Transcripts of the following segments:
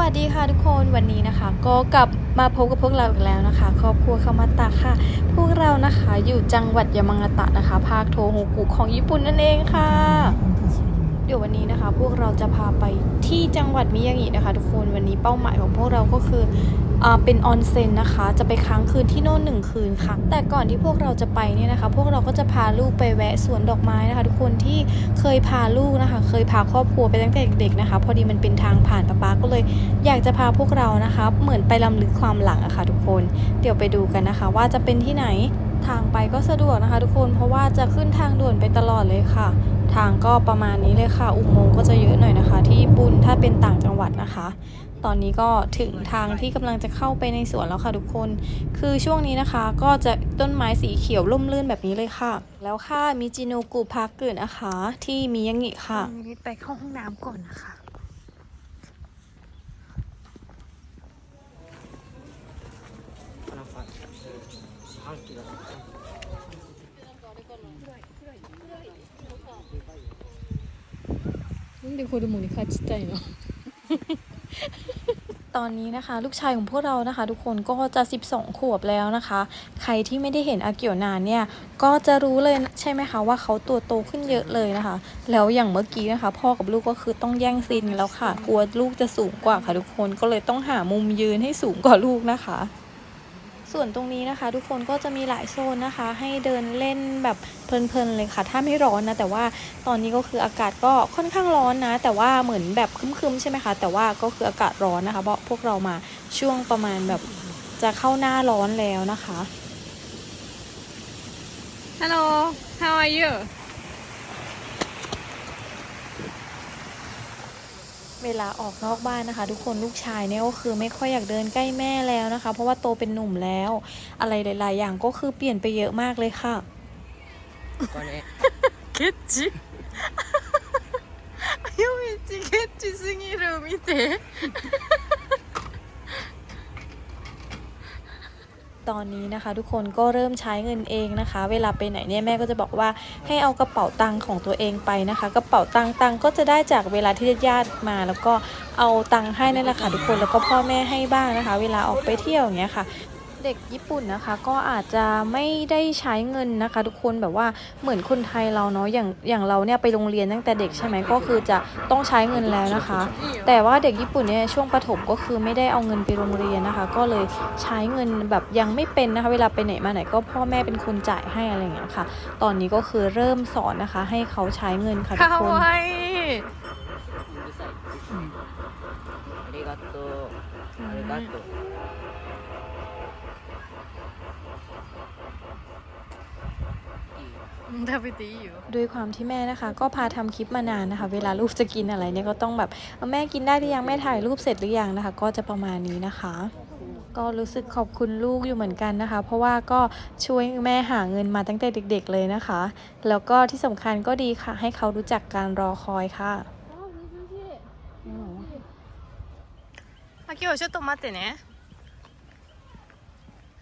วัสดีค่ะทุกคนวันนี้นะคะ ก็กลับมาพบกับพวกเราอีกแล้วนะคะ ครอบครัวคามาตะค่ะ พวกเรานะคะอยู่จังหวัดยามางาตะนะคะ ภาคโทโฮกุของญี่ปุ่นนั่นเองค่ะ เดี๋ยววันนี้นะคะ พวกเราจะพาไปที่จังหวัดมิยางินะคะ ทุกคนวันนี้เป้าหมายของพวกเราก็คือ เป็นออนเซ็นนะคะ จะไปค้างคืนที่โน่นหนึ่งคืนค่ะ แต่ก่อนที่พวกเราจะไปเนี่ยนะคะ พวกเราก็จะพาลูกไปแวะสวนดอกไม้นะคะ ทุกคนที่เคยพาลูกนะคะ เคยพาครอบครัวไปตั้งแต่เด็กๆนะคะ พอดีมันเป็นทางผ่านป๊าป๊าก็เลย อยากจะพาพวกเรานะคะ เหมือนไปลำลึกความหลังอะค่ะทุกคน เดี๋ยวไปดูกันนะคะ ว่าจะเป็นที่ไหนทางไปก็สะดวกนะคะ ทุกคนเพราะว่าจะขึ้นทางด่วนไปตลอดเลยค่ะ ทางก็ประมาณนี้เลยค่ะ อุโมงค์ก็จะเยอะหน่อยนะคะ ที่ญี่ปุ่นถ้าเป็นต่างจังหวัดนะคะ ตอนนี้ก็ถึงทางที่กำลังจะเข้าไปในสวนแล้วค่ะทุกคน คือช่วงนี้นะคะ ก็จะต้นไม้สีเขียวร่มรื่นแบบนี้เลยค่ะ แล้วค่ะมิจิโนกุพาร์คเกิดนะคะ ที่มิยางิค่ะ นี้ไปเข้าห้องน้ำก่อนนะคะ なんか半期だった なんで子供に勝ちたいの ตอนนี้นะคะลูกชายของพวกเรานะคะ ทุกคนก็จะ 12 ขวบแล้วนะคะ ใครที่ไม่ได้เห็นอาเกียวนานเนี่ยก็จะรู้เลยใช่ไหมคะว่าเขาตัวโตขึ้นเยอะเลยนะคะ แล้วอย่างเมื่อกี้นะคะ พ่อกับลูกก็คือต้องแย่งซีนกันแล้วค่ะ กลัวลูกจะสูงกว่าค่ะทุกคนก็เลยต้องหามุมยืนให้สูงกว่าลูกนะคะ ส่วนตรงนี้นะคะ ทุกคนก็จะมีหลายโซนนะคะ ให้เดินเล่นแบบเพลินๆเลยค่ะ ถ้าไม่ร้อนนะ แต่ว่าตอนนี้ก็คืออากาศก็ค่อนข้างร้อนนะ แต่ว่าเหมือนแบบคึมๆใช่ไหมคะ แต่ว่าก็คืออากาศร้อนนะคะ เพราะพวกเรามาช่วงประมาณแบบจะเข้าหน้าร้อนแล้วนะคะ Hello how are you เวลาออกนอกบ้านนะคะ ทุกคนลูกชายเนี่ยก็คือไม่ค่อยอยากเดินใกล้แม่แล้วนะคะ เพราะว่าโตเป็นหนุ่มแล้ว อะไรหลาย ๆ อย่างก็คือเปลี่ยนไปเยอะมากเลยค่ะ これケッチ夜道ケッチすぎる見て ตอนนี้นะคะ ทุกคนก็เริ่มใช้เงินเองนะคะ เวลาไปไหนเนี่ยแม่ก็จะบอกว่าให้เอากระเป๋าตังค์ของตัวเองไปนะคะ กระเป๋าตังค์ตังค์ก็จะได้จากเวลาที่ญาติมา แล้วก็เอาตังค์ให้นั่นแหละค่ะทุกคนแล้วก็พ่อแม่ให้บ้างนะคะ เวลาออกไปเที่ยวอย่างเงี้ยค่ะ เด็กญี่ปุ่นนะคะ ก็อาจจะไม่ได้ใช้เงินนะคะ ทุกคนแบบว่าเหมือนคนไทยเราเนาะอย่างอย่างเราเนี่ยไปโรงเรียนตั้งแต่เด็กใช่ไหมก็คือจะต้องใช้เงินแล้วนะคะ แต่ว่าเด็กญี่ปุ่นเนี่ยช่วงประถมก็คือไม่ได้เอาเงินไปโรงเรียนนะคะ ก็เลยใช้เงินแบบยังไม่เป็นนะคะ เวลาไปไหนมาไหนก็พ่อแม่เป็นคนจ่ายให้อะไรอย่างเงี้ยค่ะ ตอนนี้ก็คือเริ่มสอนนะคะ ให้เขาใช้เงินค่ะทุก か คน わいいうるさいありがとうありがとう 食べていいよ ด้วยความที่แม่นะคะ ก็พาทำคลิปมานานนะคะ เวลาลูกจะกินอะไรเนี่ยก็ต้องแบบเอาแม่กินได้หรือยังแม่ถ่ายรูปเสร็จหรือยังนะคะ ก็จะประมาณนี้นะคะ ก็รู้สึกขอบคุณลูกอยู่เหมือนกันนะคะ เพราะว่าก็ช่วยแม่หาเงินมาตั้งแต่เด็ก ๆ เลยนะคะ แล้วก็ที่สำคัญก็ดีค่ะ ให้เขารู้จักการรอคอยค่ะ あ今日ちょっと待ってね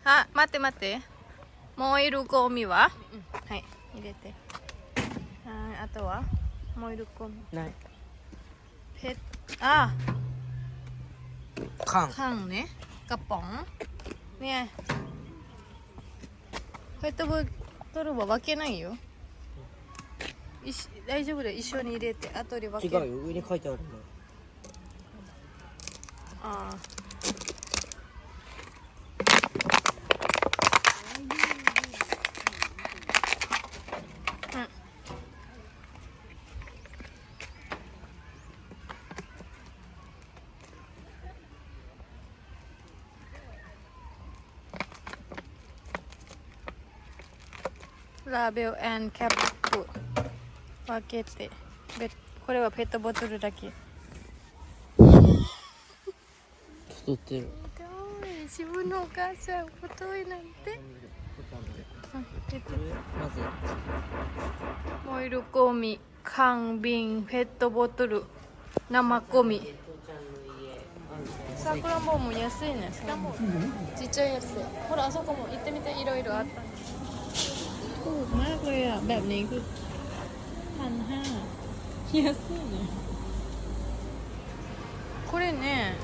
あ待って待って燃えるゴミは、はい 入れて。はいあとは？燃えるゴミない。ペッあ！缶。缶ね。ガポン。ね。ペットボトルは分けないよ。いし大丈夫だよ。一緒に入れて。後で分け違うよ。上に書いてあるのああラベルキャップ分けてべこれはペットボトルだけ。太ってる。ひどい。自分のお母さん太いなんて。うんペットまず。燃えるゴミ缶瓶ペットボトル生ゴミ。さくらんぼも安いねさくらん。ぼちっちゃいやつ。でほらあそこも行ってみていろいろあった ถูกมากเลยอ่ะ แบบนี้คือพันห้า安いねこれね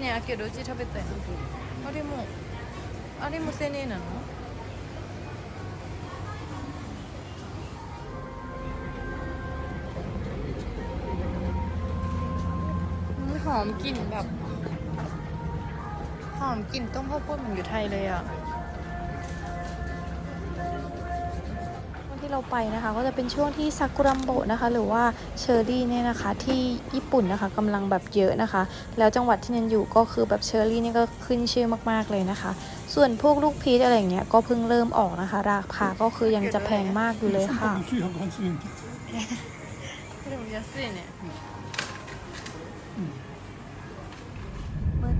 ねあけどうち食べたいなあれもあれも青年なのอืมหอมกลิ่นแบบ หอมกลิ่นต้มข้าวโพดเหมือนอยู่ไทยเลยอ่ะ เราไปนะคะ ก็จะเป็นช่วงที่ซากุรัมโบะนะคะ หรือว่าเชอร์รี่เนี่ยนะคะ ที่ญี่ปุ่นนะคะกำลังแบบเยอะนะคะ แล้วจังหวัดที่นันอยู่ก็คือแบบเชอร์รี่นี่ก็ขึ้นชื่อมากๆเลยนะคะ ส่วนพวกลูกพีชอะไรอย่างเงี้ยก็เพิ่งเริ่มออกนะคะ ราคาก็คือยังจะแพงมากอยู่เลยค่ะ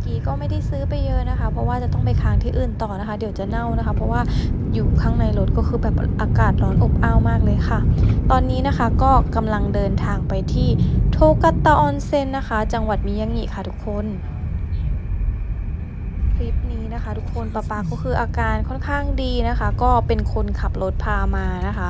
กี้ก็ไม่ได้ซื้อไปเยอะนะคะ เพราะว่าจะต้องไปค้างที่อื่นต่อนะคะ เดี๋ยวจะเน่านะคะ เพราะว่าอยู่ข้างในรถก็คือแบบอากาศร้อนอบอ้าวมากเลยค่ะ ตอนนี้นะคะก็กำลังเดินทางไปที่โทกัตตาออนเซ็นนะคะ จังหวัดมิยางิค่ะทุกคน ลิปนี้นะคะ ทุกคนป๊าป๊าก็คืออาการค่อนข้างดีนะคะ ก็เป็นคนขับรถพามานะคะ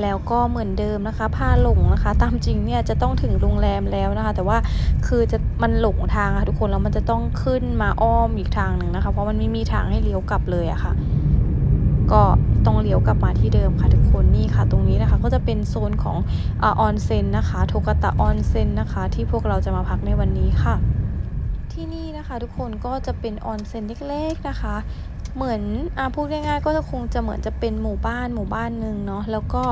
แล้วก็เหมือนเดิมนะคะพาหลงนะคะ ตามจริงเนี่ยจะต้องถึงโรงแรมแล้วนะคะ แต่ว่าคือจะมันหลงทางค่ะทุกคนแล้วมันจะต้องขึ้นมาอ้อมอีกทางหนึ่งนะคะ เพราะมันไม่มีทางให้เลี้ยวกลับเลยอะค่ะ ก็ต้องเลี้ยวกลับมาที่เดิมค่ะทุกคนนี่ค่ะ ตรงนี้นะคะก็จะเป็นโซนของออนเซ็นนะคะโทกตะออนเซ็นนะคะ ที่พวกเราจะมาพักในวันนี้ค่ะ ที่นี่นะคะทุกคนก็จะเป็นออนเซ็นเล็กๆนะคะ เหมือนอ่าพูดง่ายๆก็จะคงจะเหมือนจะเป็นหมู่บ้านหมู่บ้านหนึ่งเนาะแล้วก็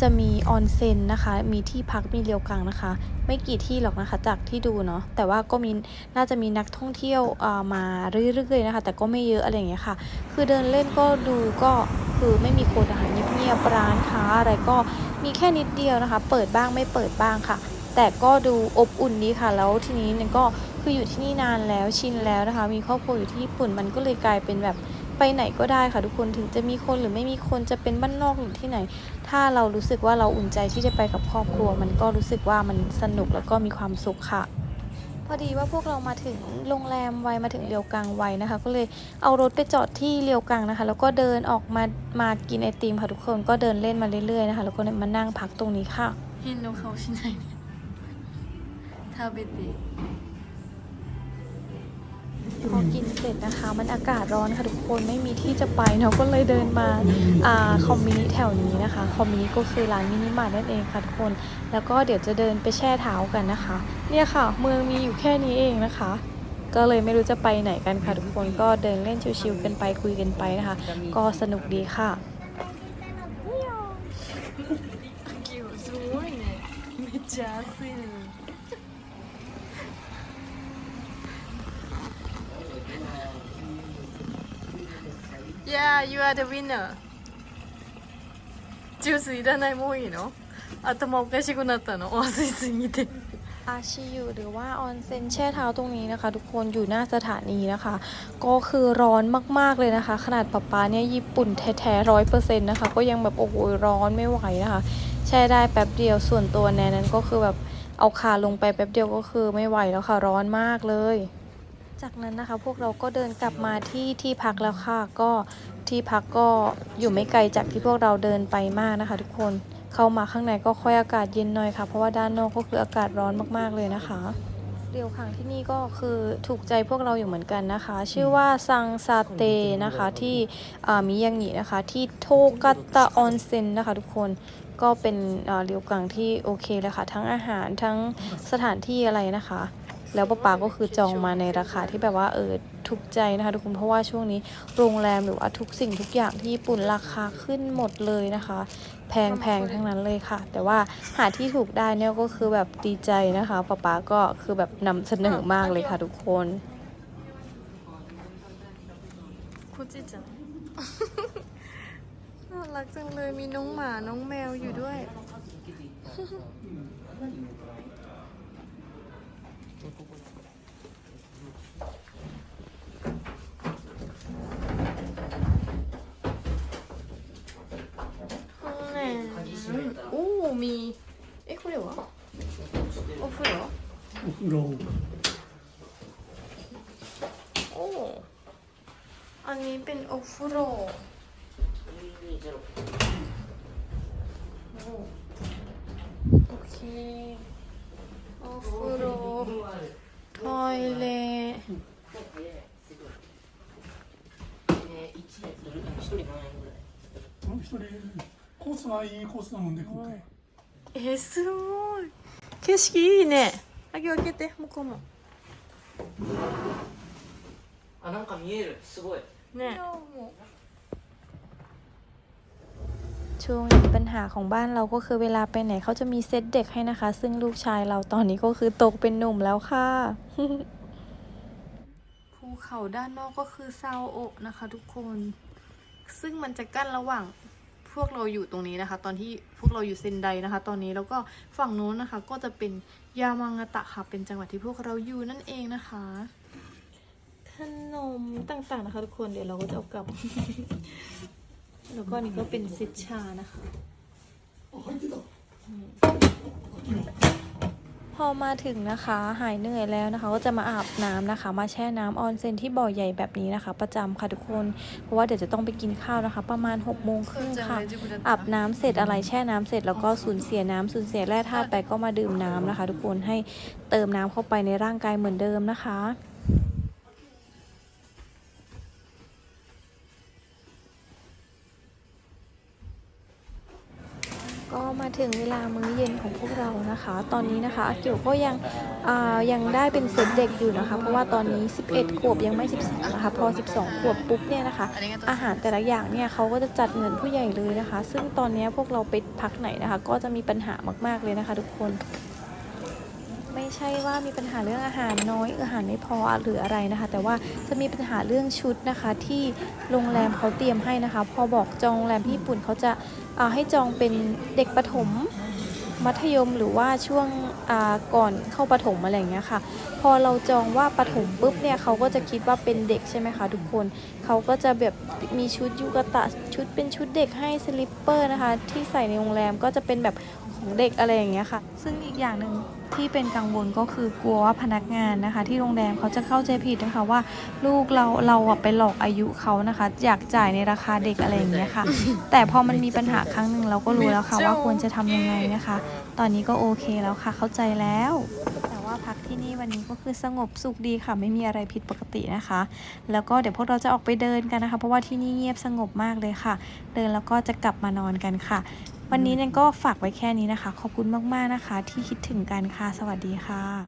จะมีออนเซ็นนะคะ มีที่พักมีเรียวกังนะคะ ไม่กี่ที่หรอกนะคะจากที่ดูเนาะแต่ว่าก็มีน่าจะมีนักท่องเที่ยวอ่ามาเรื่อยๆนะคะ แต่ก็ไม่เยอะอะไรอย่างเงี้ยค่ะ คือเดินเล่นก็ดูก็คือไม่มีคนนะคะเงียบๆร้านค้าอะไรก็มีแค่นิดเดียวนะคะ เปิดบ้างไม่เปิดบ้างค่ะ แต่ก็ดูอบอุ่นดีค่ะแล้วทีนี้เนี่ยก็ คืออยู่ที่นี่นานแล้วชินแล้วนะคะ มีครอบครัวอยู่ที่ญี่ปุ่นมันก็เลยกลายเป็นแบบไปไหนก็ได้ค่ะ ทุกคนถึงจะมีคนหรือไม่มีคนจะเป็นบ้านนอกหรือที่ไหน ถ้าเรารู้สึกว่าเราอุ่นใจที่จะไปกับครอบครัว มันก็รู้สึกว่ามันสนุกแล้วก็มีความสุขค่ะ พอดีว่าพวกเรามาถึงโรงแรมไวมาถึงเรียวกังไวนะคะ ก็เลยเอารถไปจอดที่เรียวกังนะคะ แล้วก็เดินออกมามากินไอติมค่ะทุกคนก็เดินเล่นมาเรื่อยๆนะคะ แล้วก็มานั่งพักตรงนี้ค่ะ 変の顔しないで食べて พอกินเสร็จนะคะ มันอากาศร้อนค่ะทุกคนไม่มีที่จะไปเนาะก็เลยเดินมาอ่าคอมมินิแถวนี้นะคะคอมมินิก็คือร้านมินิมาร์ทนั่นเองค่ะทุกคน แล้วก็เดี๋ยวจะเดินไปแช่เท้ากันนะคะ เนี่ยค่ะ เมืองมีอยู่แค่นี้เองนะคะ ก็เลยไม่รู้จะไปไหนกันค่ะทุกคนก็เดินเล่นชิวๆกันไปคุยกันไปนะคะ ก็สนุกดีค่ะ すごいねめっちゃ暑い Yeah, you are the winner. ジュースいらないもういいの頭おかしくなったのお暑いすぎて อาชิยุหรือว่าออนเซ็นแช่เท้าตรงนี้นะคะ ทุกคนอยู่หน้าสถานีนะคะ ก็คือร้อนมากๆเลยนะคะ ขนาดป๊าป๊าเนี่ยญี่ปุ่นแท้ๆร้อยเปอร์เซ็นต์นะคะ ก็ยังแบบโอ้โหร้อนไม่ไหวนะคะ แช่ได้แป๊บเดียวส่วนตัวแนนนั้นก็คือแบบเอาขาลงไปแป๊บเดียวก็คือไม่ไหวแล้วค่ะร้อนมากเลย จากนั้นนะคะพวกเราก็เดินกลับมาที่ที่พักแล้วค่ะก็ที่พักก็อยู่ไม่ไกลจากที่พวกเราเดินไปมากนะคะ ทุกคนเข้ามาข้างในก็ค่อยอากาศเย็นหน่อยค่ะ เพราะว่าด้านนอกก็คืออากาศร้อนมากๆเลยนะคะ เรียวขังที่นี่ก็คือถูกใจพวกเราอยู่เหมือนกันนะคะ ชื่อว่าซังซาเตนะคะที่มิยางินะคะ ที่โทกัตตะออนเซ็นนะคะ ทุกคนก็เป็นเรียวกังที่โอเคเลยค่ะ ทั้งอาหารทั้งสถานที่อะไรนะคะ แล้วป้าป๋าก็คือจองมาในราคาที่แบบว่าเออทุกใจนะคะทุกคนเพราะว่าช่วงนี้โรงแรมหรือว่าทุกสิ่งทุกอย่างที่ญี่ปุ่นราคาขึ้นหมดเลยนะคะ แพงแพงทั้งนั้นเลยค่ะ แต่ว่าหาที่ถูกได้เนี่ยก็คือแบบดีใจนะคะป้าป๋าก็คือแบบนำเสนอมากเลยค่ะทุกคนคุจิจังน่ารักจังเลยมีน้องหมาน้องแมวอยู่ด้วย รงโอ้ อันี้เป็นโอฟโรโอเค โอฟโร一人コースがいいコースもんね、え、すごい。景色いいね。あげ開けて向こうもあなんか見えるすごいね ช่วงนี้ปัญหาของบ้านเราก็คือเวลาไปไหนเขาจะมีเซตเด็กให้นะคะ ซึ่งลูกชายเราตอนนี้ก็คือโตเป็นหนุ่มแล้วค่ะ ภูเขาด้านนอกก็คือซาโอะนะคะ ทุกคน ซึ่งมันจะกั้นระหว่างพ วกเราอยู่ตรงนี้นะคะ ตอนที่พวกเราอยู่เซนไดนะคะ ตอนนี้แล้วก็ฝั่งโน้นนะคะ ก็จะเป็นยามางาตะค่ะ เป็นจังหวัดที่พวกเราอยู่นั่นเองนะคะ ขนมต่างๆนะคะทุกคนเดี๋ยวเราก็จะเอากลับ แล้วก็นี่ก็เป็นเซตชานะคะ พอมาถึงนะคะหายเหนื่อยแล้วนะคะ ก็จะมาอาบน้ำนะคะ มาแช่น้ำออนเซ็นที่บ่อใหญ่แบบนี้นะคะ ประจำค่ะทุกคนเพราะว่าเดี๋ยวจะต้องไปกินข้าวนะคะ ประมาณ6กโมงครึ่งค่ะอาบน้ำเสร็จอะไรแช่น้ำเสร็จแล้วก็สูญเสียน้ำสูญเสียแร่ธาตุไปก็มาดื่มน้ำนะคะ ทุกคนให้เติมน้ำเข้าไปในร่างกายเหมือนเดิมนะคะ มาถึงเวลามื้อเย็นของพวกเรานะคะ ตอนนี้นะคะอากิวก็ยังยังได้เป็นเซตเด็กอยู่นะคะ เพราะว่าตอนนี้ 11 ขวบยังไม่ 12 นะคะ พอ 12 ขวบปุ๊บเนี่ยนะคะ อาหารแต่ละอย่างเนี่ยเขาก็จะจัดเหมือนผู้ใหญ่เลยนะคะ ซึ่งตอนนี้พวกเราไปพักไหนนะคะ ก็จะมีปัญหามากๆเลยนะคะทุกคน ใช่ว่ามีปัญหาเรื่องอาหารน้อยอาหารไม่พอหรืออะไรนะคะ แต่ว่าจะมีปัญหาเรื่องชุดนะคะที่โรงแรมเขาเตรียมให้นะคะ พอบอกจองโรงแรมที่ญี่ปุ่นเขาจะาให้จองเป็นเด็กประถมมัธยมหรือว่าช่วงก่อนเข้าประถมอะไรอย่างเงี้ยค่ะ พอเราจองว่าประถมปุ๊บเนี่ยเขาก็จะคิดว่าเป็นเด็กใช่ไหมคะทุกคนเขาก็จะแบบมีชุดยูกะตะชุดเป็นชุดเด็กให้สลิปเปอร์นะคะ ที่ใส่ในโรงแรมก็จะเป็นแบบ ของเด็กอะไรอย่างเงี้ยค่ะ ซึ่งอีกอย่างหนึ่งที่เป็นกังวลก็คือกลัวว่าพนักงานนะคะ ที่โรงแรมเขาจะเข้าใจผิดนะคะว่าลูกเราเราอะไปหลอกอายุเขานะคะ อยากจ่ายในราคาเด็กอะไรอย่างเงี้ยค่ะ แต่พอมันมีปัญหาครั้งหนึ่งเราก็รู้แล้วค่ะว่าควรจะทำยังไงนะคะ ตอนนี้ก็โอเคแล้วค่ะ เข้าใจแล้ว แต่ว่าพักที่นี่วันนี้ก็คือสงบสุขดีค่ะ ไม่มีอะไรผิดปกตินะคะ แล้วก็เดี๋ยวพวกเราจะออกไปเดินกันนะคะ เพราะว่าที่นี่เงียบสงบมากเลยค่ะ เดินแล้วก็จะกลับมานอนกันค่ะ วันนี้เนี่ยก็ฝากไว้แค่นี้นะคะ ขอบคุณมากๆนะคะ ที่คิดถึงกันค่ะ สวัสดีค่ะ